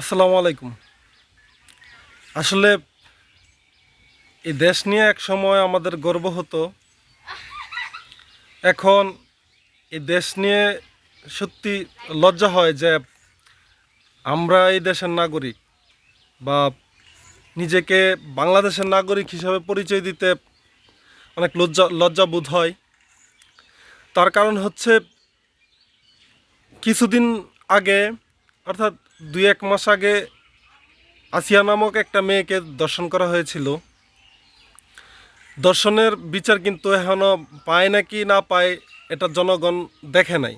আসসালামু আলাইকুম। আসলে এই দেশ নিয়ে এক সময় আমাদের গর্ব হতো। এখন এই দেশ নিয়ে সত্যি লজ্জা হয় যে আমরা এই দেশের নাগরিক বা নিজেকে বাংলাদেশের নাগরিক হিসাবে পরিচয় দিতে অনেক লজ্জা লজ্জা বোধ হয়। তার কারণ হচ্ছে কিছুদিন আগে অর্থাৎ দুই এক মাস আগে আসিয়া নামক একটা মেয়েকে দর্শন করা হয়েছিল। দর্শনের বিচার কিন্তু এখনও পায় নাকি না পায়, এটা জনগণ দেখে নাই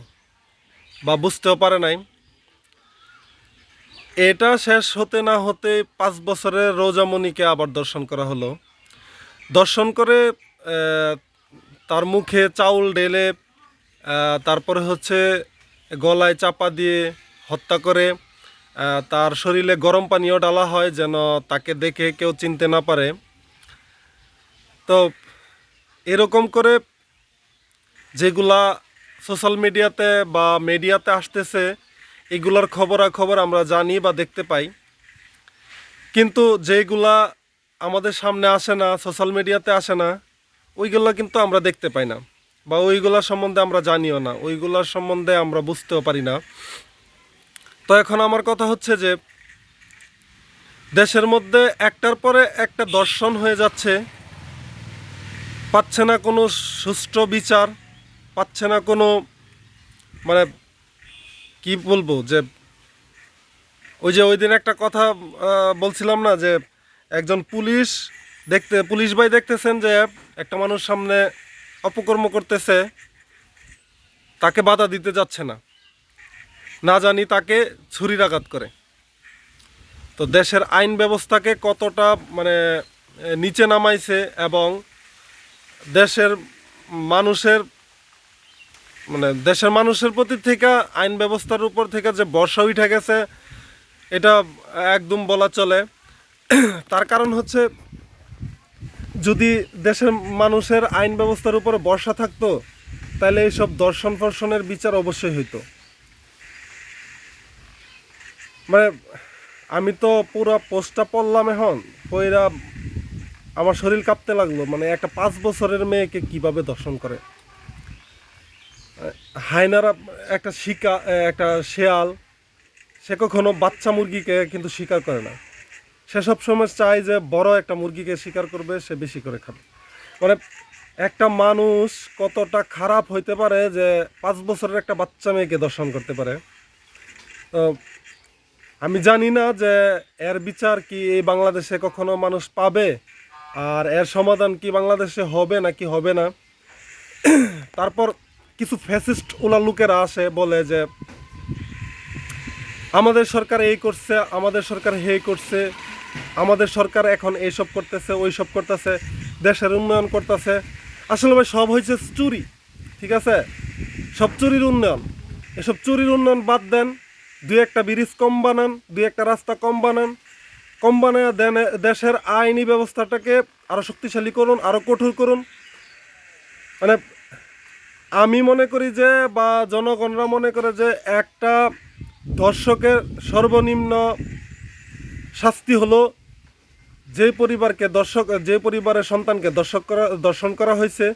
বা বুঝতেও পারে নাই। এটা শেষ হতে না হতে পাঁচ বছরের রোজামণিকে আবার দর্শন করা হলো। দর্শন করে তার মুখে চাউল ঢেলে তারপরে হচ্ছে গলায় চাপা দিয়ে হত্যা করে তার শরীরে গরম পানীয় ডালা হয় যেন তাকে দেখে কেউ চিনতে না পারে। তো এরকম করে যেগুলা সোশ্যাল মিডিয়াতে বা মিডিয়াতে আসতেছে, এগুলার খবরাখবর আমরা জানি বা দেখতে পাই। কিন্তু যেগুলা আমাদের সামনে আসে না, সোশ্যাল মিডিয়াতে আসে না, ওইগুলো কিন্তু আমরা দেখতে পাই না বা ওইগুলা সম্বন্ধে আমরা জানিও না ওইগুলার সম্বন্ধে আমরা বুঝতেও পারি না। তো এখন আমার কথা হচ্ছে যে, দেশের মধ্যে একটার পরে একটা দর্শন হয়ে যাচ্ছে, পাচ্ছে না কোনো সুষ্ঠু বিচার, পাচ্ছে না কোনো মানে কি বলব যে, ওই যে ওই দিন একটা কথা বলছিলাম না যে, একজন পুলিশ দেখতে, পুলিশ ভাই দেখতেছেন যে, একটা মানুষ সামনে অপকর্ম করতেছে, তাকে বাধা দিতে যাচ্ছে না। না জানি তাকে ছুরির আঘাত করে। তো দেশের আইন ব্যবস্থাকে কতটা মানে নিচে নামাইছে এবং দেশের মানুষের মানে দেশের মানুষের প্রতি থেকে আইন ব্যবস্থার উপর থেকে যে বর্ষা উঠে গেছে, এটা একদম বলা চলে। তার কারণ হচ্ছে, যদি দেশের মানুষের আইন ব্যবস্থার উপরে বর্ষা থাকতো, তাহলে এইসব দর্শন ফর্শনের বিচার অবশ্যই হইতো। মানে আমি তো পুরো পোস্টটা পড়লাম এখন, পইরা আমার শরীর কাঁপতে লাগল। মানে একটা পাঁচ বছরের মেয়েকে কীভাবে দর্শন করে? হায়নারা একটা শিকা, একটা শেয়াল, সে কখনো বাচ্চা মুরগিকে কিন্তু শিকার করে না। সে সময় চায় যে বড় একটা মুরগিকে শিকার করবে, সে বেশি করে খাবে। মানে একটা মানুষ কতটা খারাপ হইতে পারে যে পাঁচ বছরের একটা বাচ্চা মেয়েকে দর্শন করতে পারে? আমি জানি না যে এর বিচার কি এই বাংলাদেশে কখনো মানুষ পাবে আর এর সমাধান কি বাংলাদেশে হবে নাকি হবে না। তারপর কিছু ফ্যাসিস্ট ওলা লোকেরা আসে, বলে যে আমাদের সরকার এই করছে, আমাদের সরকার হে করছে, আমাদের সরকার এখন এইসব করতেছে ওই সব করতেছে, দেশের উন্নয়ন করতেছে। আসলে ভাই, সব হয়েছে চুরি, ঠিক আছে? সব চুরির উন্নয়ন। এসব চুরির উন্নয়ন বাদ দেন। দুই একটা ব্রিজ কম বানান, দুই একটা রাস্তা কম বানান, কম বানায় দেশের আইনি ব্যবস্থাটাকে আরও শক্তিশালী করুন আরও কঠোর করুন। মানে আমি মনে করি যে বা জনগণরা মনে করে যে একটা দর্শকের সর্বনিম্ন শাস্তি হলো যে পরিবারকে দর্শক, যে পরিবারের সন্তানকে দর্শক করা, দর্শন করা হয়েছে,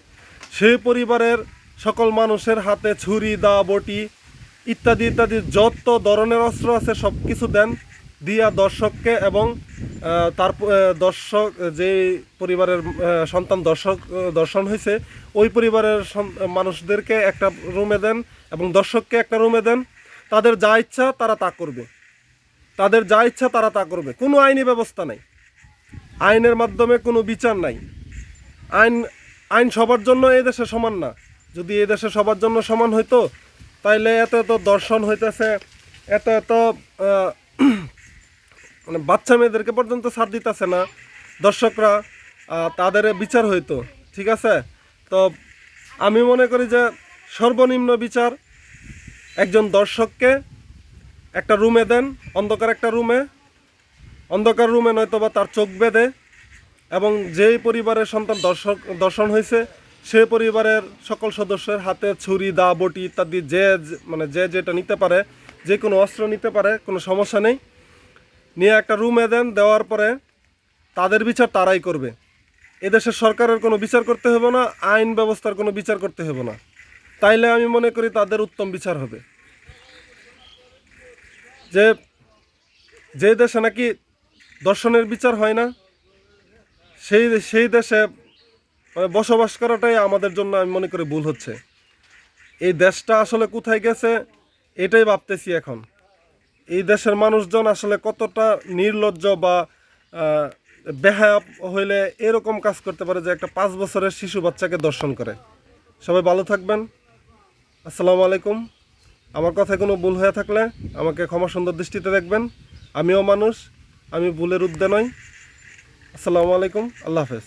সেই পরিবারের সকল মানুষের হাতে ছুরি, দা, বটি ইত্যাদি ইত্যাদি যত ধরনের অস্ত্র আছে সব কিছু দেন দিয়া দর্শককে এবং তার দর্শক, যে পরিবারের সন্তান দর্শক দর্শন হয়েছে ওই পরিবারের মানুষদেরকে একটা রুমে দেন এবং দর্শককে একটা রুমে দেন। তাদের যা ইচ্ছা তারা তা করবে। তাদের যা ইচ্ছা তারা তা করবে। কোনো আইনি ব্যবস্থা নাই। আইনের মাধ্যমে কোনো বিচার নাই। আইন আইন সবার জন্য এই দেশে সমান না। যদি এই দেশে সবার জন্য সমান হইতো তাইলে এত এত দর্শন হইতেছে, এত এত মানে বাচ্চা মেয়েদেরকে পর্যন্ত ছাড় দিতেছে না। দর্শকরা তাদের বিচার হইতো, ঠিক আছে? তো আমি মনে করি যে সর্বনিম্ন বিচার একজন দর্শককে একটা রুমে দেন, অন্ধকার একটা রুমে। অন্ধকার রুমে নয়তো বা তার চোখ বেঁধে এবং যেই পরিবারের সন্তান দর্শক দর্শন হয়েছে সে পরিবারের সকল সদস্যের হাতে ছুরি, দা, বটি ইত্যাদি যে মানে যে যেটা নিতে পারে, যে কোনো অস্ত্র নিতে পারে, কোনো সমস্যা নেই। নিয়ে একটা রুমে দেন, দেওয়ার পরে তাদের বিচার তারাই করবে। এদেশের সরকারের কোনো বিচার করতে হবে না, আইন ব্যবস্থার কোনো বিচার করতে হবে না। তাইলে আমি মনে করি তাদের উত্তম বিচার হবে। যে যে দেশে নাকি দর্শনের বিচার হয় না, সেই সেই দেশে মানে বসবাস করাটাই আমাদের জন্য আমি মনে করি ভুল হচ্ছে। এই দেশটা আসলে কোথায় গেছে এটাই ভাবতেছি এখন। এই দেশের মানুষজন আসলে কতটা নির্লজ্জ বা আহ, বেহায়া হইলে এরকম কাজ করতে পারে যে একটা পাঁচ বছরের শিশু বাচ্চাকে দর্শন করে। সবাই ভালো থাকবেন। আসসালামু আলাইকুম। আমার কথায় কোনো ভুল হয়ে থাকলে আমাকে ক্ষমা সুন্দর দৃষ্টিতে দেখবেন। আমিও মানুষ আমি ভুলের উদ্দে নই। আসসালামু আলাইকুম। আল্লাহ হাফেজ।